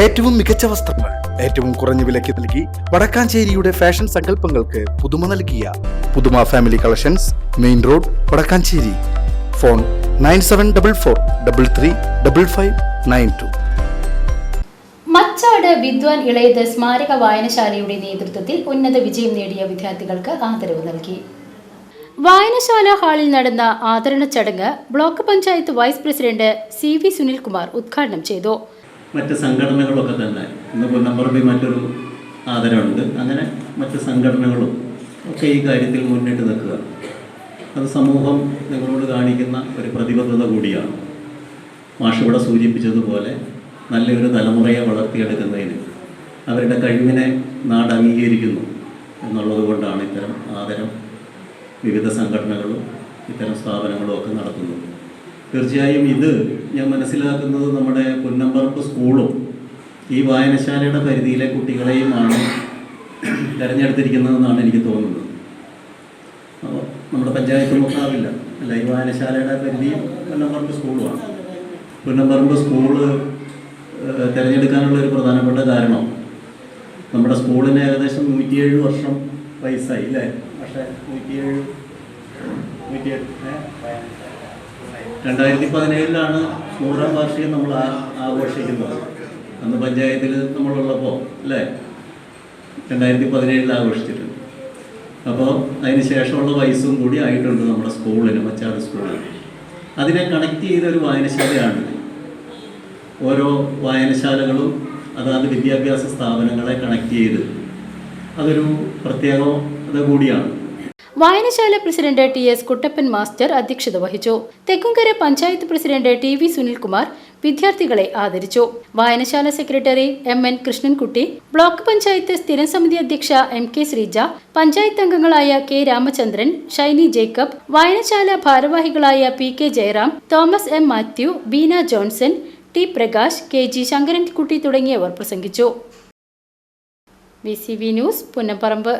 ഏറ്റവും മികച്ച വസ്ത്രങ്ങൾ ഏറ്റവും കുറഞ്ഞ വിലയ്ക്ക് നൽകി വടക്കാഞ്ചേരിയുടെ ഫാഷൻ സങ്കല്പങ്ങൾക്ക് പുതുമ നൽകിയ പുതുമ family collections main road Vadakkanchery. Phone nine seven double four double three double five nine two. Machad വിദ്വാൻ ഇളയത് സ്മാരക വായനശാലയുടെ നേതൃത്വത്തിൽ ഉന്നത വിജയം നേടിയ വിദ്യാർത്ഥികൾക്ക് ആദരവ് നൽകി. വായനശാല ഹാളിൽ നടന്ന ആദരണ ചടങ്ങ് block panchayat vice president C V Sunilkumar ഉദ്ഘാടനം ചെയ്തു. മറ്റ് സംഘടനകളൊക്കെ തന്നെ. ഇന്ന് പൊന്നമ്പറമ്പിൽ മറ്റൊരു ആദരവുണ്ട്. അങ്ങനെ മറ്റ് സംഘടനകളും ഒക്കെ ഈ കാര്യത്തിൽ മുന്നിട്ട് നിൽക്കുക. അത് സമൂഹം നിങ്ങളോട് കാണിക്കുന്ന ഒരു പ്രതിബദ്ധത കൂടിയാണ്. മാഷിവിടെ സൂചിപ്പിച്ചതുപോലെ നല്ലൊരു തലമുറയെ വളർത്തിയെടുക്കുന്നതിന് അവരുടെ കഴിവിനെ നാട് അംഗീകരിക്കുന്നു എന്നുള്ളത് കൊണ്ടാണ് ഇത്തരം ആദരം വിവിധ സംഘടനകളും ഇത്തരം സ്ഥാപനങ്ങളും ഒക്കെ നടത്തുന്നത്. തീർച്ചയായും ഇത് ഞാൻ മനസ്സിലാക്കുന്നത് നമ്മുടെ പൊന്നമ്പറപ്പ് സ്കൂളും ഈ വായനശാലയുടെ പരിധിയിലെ കുട്ടികളെയുമാണ് തിരഞ്ഞെടുത്തിരിക്കുന്നതെന്നാണ് എനിക്ക് തോന്നുന്നത്. നമ്മുടെ പഞ്ചായത്ത് നോക്കാറില്ല. അല്ല ഈ വായനശാലയുടെ പരിധി പുന്നമ്പറമ്പ് സ്കൂളുമാണ്. പുന്നമ്പറമ്പ് സ്കൂൾ തിരഞ്ഞെടുക്കാനുള്ള ഒരു പ്രധാനപ്പെട്ട കാരണം നമ്മുടെ സ്കൂളിന് ഏകദേശം നൂറ്റിയേഴ് വർഷം വയസ്സായി അല്ലേ പക്ഷേ നൂറ്റിയേഴ് ഏഹ്? രണ്ടായിരത്തി പതിനേഴിലാണ് നൂറാം വാർഷികം നമ്മൾ ആഘോഷിക്കുന്നത്. അന്ന് പഞ്ചായത്തിൽ നമ്മളുള്ളപ്പോൾ അല്ലേ? രണ്ടായിരത്തി പതിനേഴിൽ ആഘോഷിച്ചിട്ടുണ്ട്. അപ്പോൾ അതിന് ശേഷമുള്ള വയസ്സും കൂടി ആയിട്ടുണ്ട് നമ്മുടെ സ്കൂളിന് മച്ചാട് സ്കൂളിൽ അതിനെ കണക്ട് ചെയ്ത ഒരു വായനശാലയാണ് ഓരോ വായനശാലകളും അതാത് വിദ്യാഭ്യാസ സ്ഥാപനങ്ങളെ കണക്ട് ചെയ്ത്. അതൊരു പ്രത്യേകത കൂടിയാണ്. വായനശാല president T S Kuttappan master അധ്യക്ഷത വഹിച്ചു. Thekkumkara panchayat president T V Sunilkumar വിദ്യാർത്ഥികളെ ആദരിച്ചു. വായനശാല secretary M N Krishnankutty block panchayat സ്ഥിരം സമിതി അധ്യക്ഷ എം കെ ശ്രീജ പഞ്ചായത്ത് അംഗങ്ങളായ കെ രാമചന്ദ്രൻ ഷൈനി ജേക്കബ് വായനശാല ഭാരവാഹികളായ P K Jayaram Thomas M Mathew Beena Johnson T Prakash K G Sankarankutty തുടങ്ങിയവർ പ്രസംഗിച്ചു. V C V news Punnapparamba.